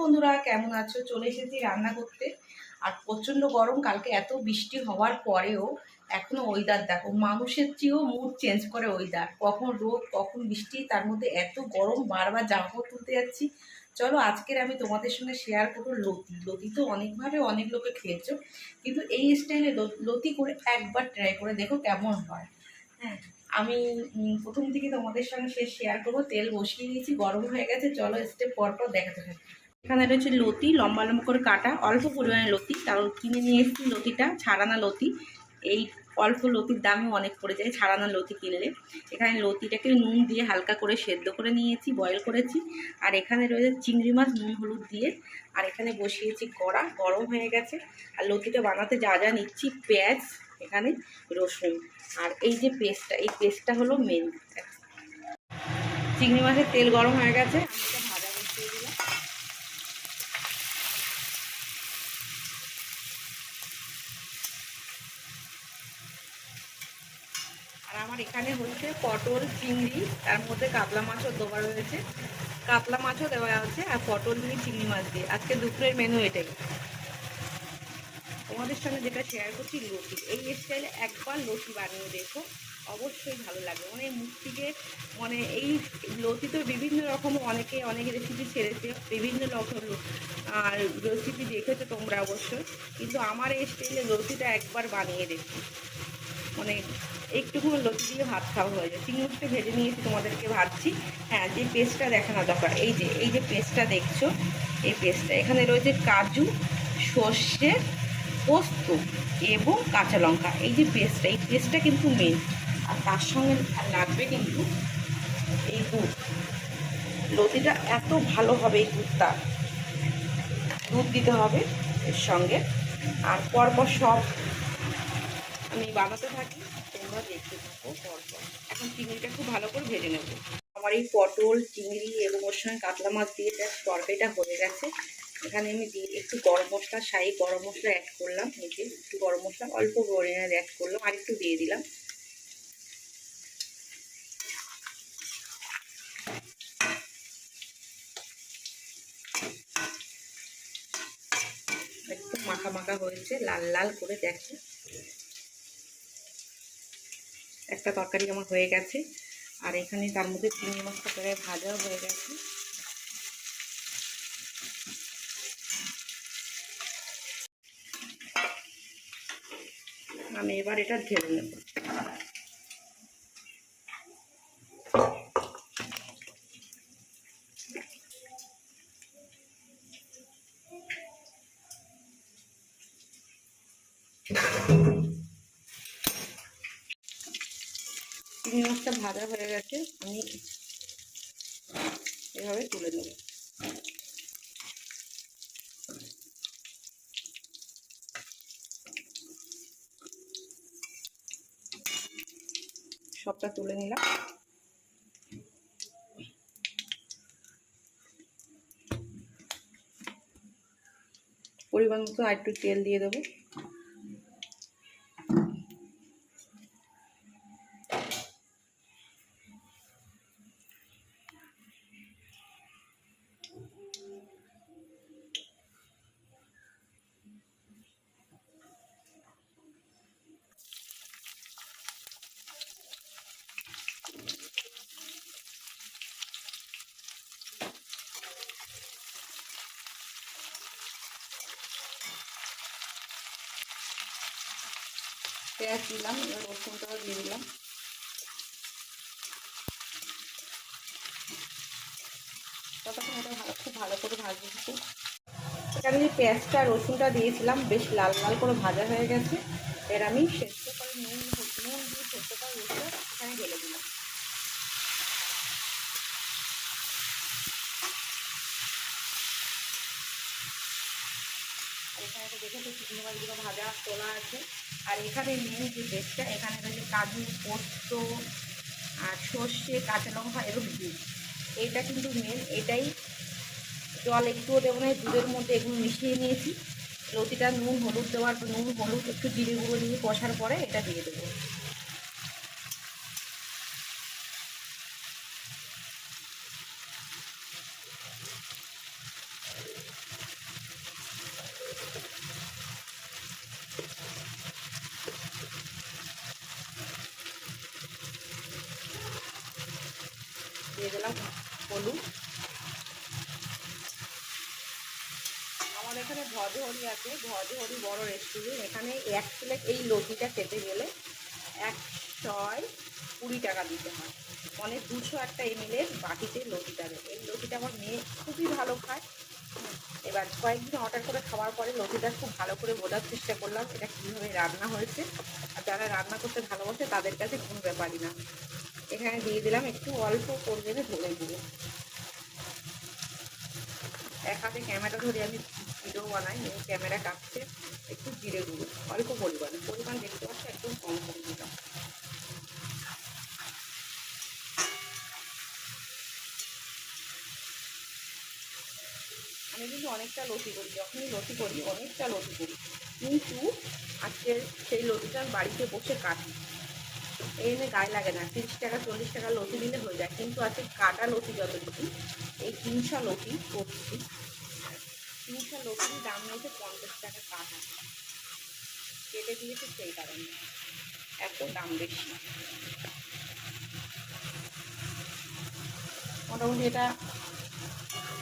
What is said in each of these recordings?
বন্ধুরা, কেমন আছো? চলে এসেছি রান্না করতে। আর প্রচণ্ড গরম, কালকে এত বৃষ্টি হওয়ার পরেও এখনও ওয়েদার দেখো, মানুষের চেয়েও মুড চেঞ্জ করে ওয়েদার কখন রোদ, কখন বৃষ্টি, তার মধ্যে এত গরম, বারবার জামা তুলতে যাচ্ছি। চলো, আজকের আমি তোমাদের সঙ্গে শেয়ার করব লতি। লতি তো অনেকভাবে অনেক লোকে খেয়েছো, কিন্তু এই স্টাইলে লতি করে একবার ট্রাই করে দেখো কেমন হয়। হ্যাঁ আমি প্রথম থেকে তোমাদের সঙ্গে সে শেয়ার করব, তেল বসিয়ে দিয়েছি, গরম হয়ে গেছে, চলো স্টেপ পর পর দেখাতে থাকি। এখানে রয়েছে লতি, লম্বা লম্বা করে কাটা, অল্প পরিমাণে লতি, কারণ কিনে নিয়ে এসেছি লতিটা, ছাড়ানা লতি। এই অল্প লতির দামও অনেক পড়ে যায় ছাড়ানা লতি কিনলে। এখানে লতিটাকে নুন দিয়ে হালকা করে সেদ্ধ করে নিয়েছি বয়েল করেছি। আর এখানে রয়েছে চিংড়ি মাছ, নুন, হলুদ দিয়ে। আর এখানে বসিয়েছি কড়া, গরম হয়ে গেছে। আর লতিটা বানাতে যা যা নিচ্ছি, পেঁয়াজ, এখানে রসুন। আর এই যে পেস্টটা, এই পেস্টটা হলো মেন চিংড়ি মাছের তেল গরম হয়ে গেছে আমি এটা ভাজা বসিয়ে দিলাম আর আমার এখানে হচ্ছে পটল, চিংড়ি, তার মধ্যে কাতলা মাছও দেওয়া রয়েছে। কাতলা মাছও দেওয়া আছে আর পটল দিয়ে চিংড়ি মাছ দিয়ে। আজকে দুপুরের মেনু এটাই। তোমাদের সঙ্গে যেটা শেয়ার করছি লতি এই স্টাইলে একবার লতি বানিয়ে দেখো। অবশ্যই ভালো লাগবে। মানে মুখ থেকে মানে এই লতি তো বিভিন্ন রকম, অনেকে, অনেক রেসিপি ছেড়েছে, বিভিন্ন রকম, আর রেসিপি দেখেছ তোমরা অবশ্যই। কিন্তু আমার এই স্টাইলে লতিটা একবার বানিয়ে দেখো। মানে একটুখানি লতি দিয়ে ভাত খাওয়া হয়ে যায়। চিংড়ি মাছটা ভেজে নিয়েছি তোমাদেরকে ভাবছি। হ্যাঁ যে পেস্টটা দেখানো দরকার এই যে এই যে পেস্টটা দেখছ, এই পেস্টটা। এখানে রয়েছে কাজু, সর্ষে, পোস্ত এবং কাঁচা লঙ্কা। এই যে পেস্টটা, এই পেস্টটা কিন্তু মেন আর তার সঙ্গে লাগবে কিন্তু এই দুধ। লতিটা এত ভালো হবে এই দুধটা। দুধ দিতে হবে এর সঙ্গে। আর পরপর সব আমি বানাতে থাকি, তোমরা দেখতে থাকো পরপর। এখন চিংড়িটা খুব ভালো করে ভেজে নেব। আমার এই পটল, চিংড়ি এবং ওর সঙ্গে কাতলা মাছ দিয়ে জাস্ট তরকারিটা হয়ে গেছে। এখানে আমি দিয়ে একটু গরম মশলা, শাহি গরম মশলা অ্যাড করলাম যে একটু গরম মশলা, অল্প পরিমাণে অ্যাড করলাম, আর একটু দিয়ে দিলাম। একটু মাখা মাখা হয়েছে, লাল লাল করে দেখো। একটা তরকারি আমার হয়ে গেছে। আর এখানে তার মধ্যে চিংড়ি মাছটা প্রায় ভাজাও হয়ে গেছে। আমি এবার এটা ঢেলে নেব। ভাজা হয়ে গেছে, আমি এভাবে তুলে নেব। সবটা তুলে নিলাম। পরিমাণ মতো আর একটু তেল দিয়ে দেবো। পেঁয়াজ দিলাম, এবার রসুনটাও দিয়ে দিলাম। ততক্ষণ এটা ভালো খুব ভালো করে থাকি এখানে যে পেঁয়াজটা রসুনটা দিয়েছিলাম, বেশ লাল লাল করে ভাজা হয়ে গেছে। এর আমি সেদ্ধ করে নুন নুন দিয়ে সেদ্ধ করে রসুন এখানে ঢেলে দিলাম আর এখানে তো দেখেছ শুকনো মাছগুলো ভাজা তোলা আছে। আর এখানে মেন যে বেস্টটা এখানে রয়েছে কাজু, পোস্ত আর সর্ষে, কাঁচা লঙ্কা এবং দুধ এটা কিন্তু মেন এটাই জল একটুও দেবো না, দুধের মধ্যে এগুলো মিশিয়ে নিয়েছি। লতিটা নুন, হলুদ দেওয়ার, নুন, হলুদ, একটু জিরে গুঁড়ো দিয়ে কষার পরে এটা দিয়ে দেবো। দিয়ে দিলাম হলুদ। আমার এখানে ভজহরি আছে ভজহরি বড় রেস্টুরেন্ট এখানে এক প্লেট এই লতিটা খেতে গেলে এক ছয় কুড়ি টাকা দিতে হয়। মানে দুশো একটা এমএলের বাটিতে লতিটা দেবে। এই লতিটা আমার মেয়ে খুবই ভালো খায়। এবার কয়েকদিন অর্ডার করে খাওয়ার পরে লতিটা খুব ভালো করে বোঝার চেষ্টা করলাম, এটা কীভাবে রান্না হয়েছে। আর যারা রান্না করতে ভালোবাসে তাদের কাছে কোনো ব্যাপারই না। এখানে দিয়ে দিলাম, একটু অল্প পরিমাণে ধরে দিয়ে এক হাতে ক্যামেরা ধরে আমি ভিডিও বানাই এবং ক্যামেরা কাটছে একটু জিরে গুঁড়ো, অল্প পরিমাণে। পরিমাণ দেখতে পাচ্ছি একদম কম করে দিলাম আমি কিন্তু অনেকটা লতি করি, যখনই লতি করি, অনেকটা লতি করি। কিন্তু আজকে সেই লতিটা বাড়িতে বসে কাটি। এনে গায়ে লাগে না, তিরিশ টাকা, চল্লিশ টাকা লতি দিলে হয়ে যায়, কিন্তু আছে কাটা লতি যত দিচ্ছি এই তিনশো লতি করছি। তিনশো লতির দাম নিয়েছে পঞ্চাশ টাকা কাটা। কেটে দিয়েছে সেই কারণে, এত দাম বেশি। মোটামুটি এটা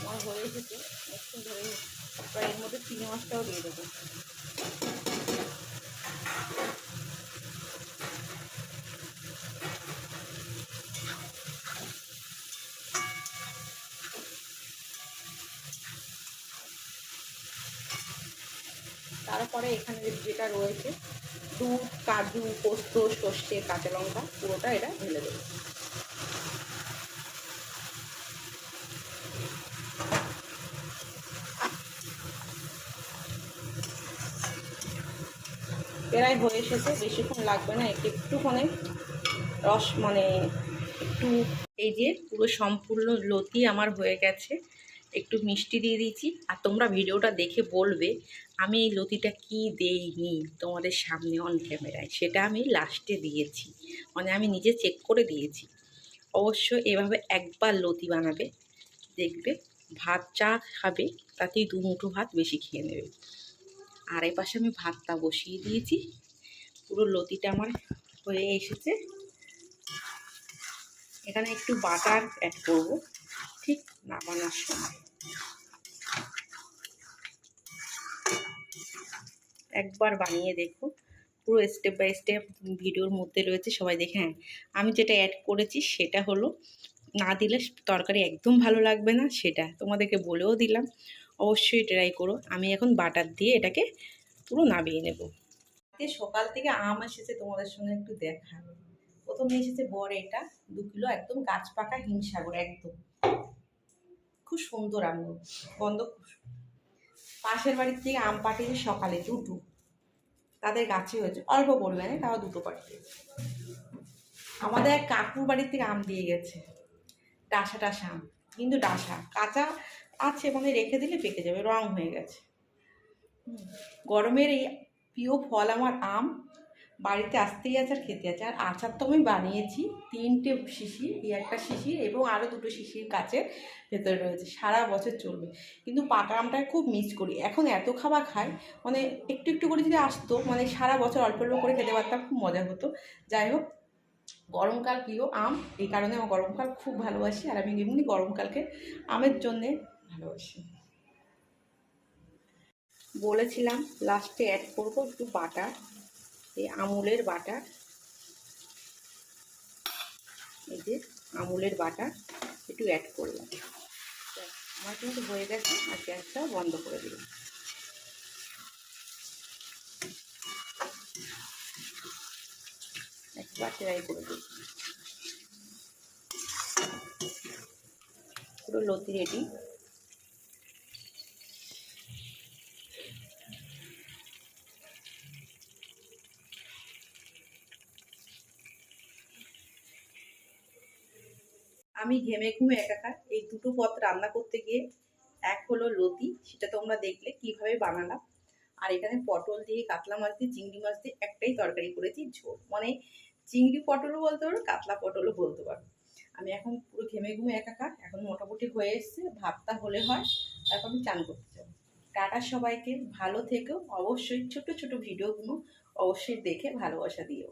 আমার হয়ে এসেছে, একটু ধরে তারপর এর মধ্যে চিনি মাছটাও দিয়ে দেবো। তারপরে এখানে যেটা রয়েছে, দুধ, কাজু, পোস্ত, সর্ষে, কাঁচা লঙ্কা, পুরোটা এটা ঢেলে দেবো। প্রায় হয়ে এসেছে, বেশিক্ষণ লাগবে না একটু একটুখানি রস মানে একটু এই যে পুরো সম্পূর্ণ লতি আমার হয়ে গেছে। একটু মিষ্টি দিয়ে দিয়েছি। আর তোমরা ভিডিওটা দেখে বলবে, আমি এই লতিটা কি দেইনি তোমাদের সামনে অন ক্যামেরায় সেটা আমি লাস্টে দিয়েছি। মানে আমি নিজে চেক করে দিয়েছি। অবশ্য এভাবে একবার লতি বানাবে, দেখবে ভাত চা খাবে তাতেই দু মুঠো ভাত বেশি খেয়ে নেবে। আর এই পাশে আমি ভাতটা বসিয়ে দিয়েছি। পুরো লতিটা আমার হয়ে এসেছে। এখানে একটু বাটার অ্যাড করব, ঠিক নামানোর সময়। একবার বানিয়ে দেখো পুরো স্টেপ বাই স্টেপ ভিডিওর মধ্যে রয়েছে, সবাই দেখে হ্যাঁ আমি যেটা অ্যাড করেছি সেটা হলো, না দিলে তরকারি একদম ভালো লাগবে না, সেটা তোমাদেরকে বলেও দিলাম। অবশ্যই ট্রাই করো। আমি এখন বাটার দিয়ে এটাকে পুরো নামিয়ে নেব। সকাল থেকে আম এসেছে তোমাদের সঙ্গে একটু দেখা। প্রথমে এসেছে বড় এটা, দু কিলো একদম গাছ পাকা হিমসাগর, একদম। খুব সুন্দর আম। গন্ধ পাশের বাড়ির থেকে আম পাঠিয়েছে সকালে, দুটো। তাদের গাছে হয়েছে। অল্প পরিমাণে, তাও দুটো পাঠিয়েছে। আমাদের এক কাকুর বাড়ির থেকে আম দিয়ে গেছে। ডাসা টাসা আম। কিন্তু ডাসা, কাঁচা আছে মানে রেখে দিলে পেকে যাবে, রং হয়ে গেছে। গরমের এই প্রিয় ফল আমার আম। বাড়িতে আসতেই আছে আর খেতে আছে। আর আচার তো আমি বানিয়েছি, তিনটে শিশি, এই একটা শিশির এবং আরও দুটো শিশির কাচের ভেতরে রয়েছে। সারা বছর চলবে। কিন্তু পাকা আমটা খুব মিস করি। এখন এত খাবার খাই মানে একটু একটু করে যদি আসতো মানে সারা বছর অল্প অল্প করে খেতে পারতাম, খুব মজা হতো। যাই হোক, গরমকাল প্রিয় আম। এই কারণে আমার গরমকাল খুব ভালোবাসি আর আমি এমনি গরমকালকে আমের জন্যে ভালোবাসি। বলেছিলাম লাস্টে অ্যাড করব একটু বাটার। এই আমুলের বাটার এই যে আমুলের বাটার একটু অ্যাড করলাম। আমার কিন্তু হয়ে গেছে, আর গ্যাসটা বন্ধ করে দিলাম। একবার ট্রাই করে দিই পুরো লতি রেডি আমি ঘেমে ঘুমে একাকার এই দুটো পদ রান্না করতে গিয়ে এক হলো লতি, সেটা তোমরা দেখলে কীভাবে বানালাম। আর এখানে পটল দিয়ে, কাতলা মাছ দিয়ে, চিংড়ি মাছ দিয়ে একটাই তরকারি করেছি, ঝোল। মানে চিংড়ি পটলও বলতে পারো, কাতলা পটলও বলতে পারো। আমি এখন পুরো ঘেমে ঘুমে একাকার, এখন মোটামুটি হয়ে এসছে, ভাতটা হলে হয়, তারপর আমি চান করতে যাব। টাটা সবাইকে, ভালো থেকেও অবশ্যই ছোট ছোট ভিডিওগুলো অবশ্যই দেখে ভালোবাসা দিও।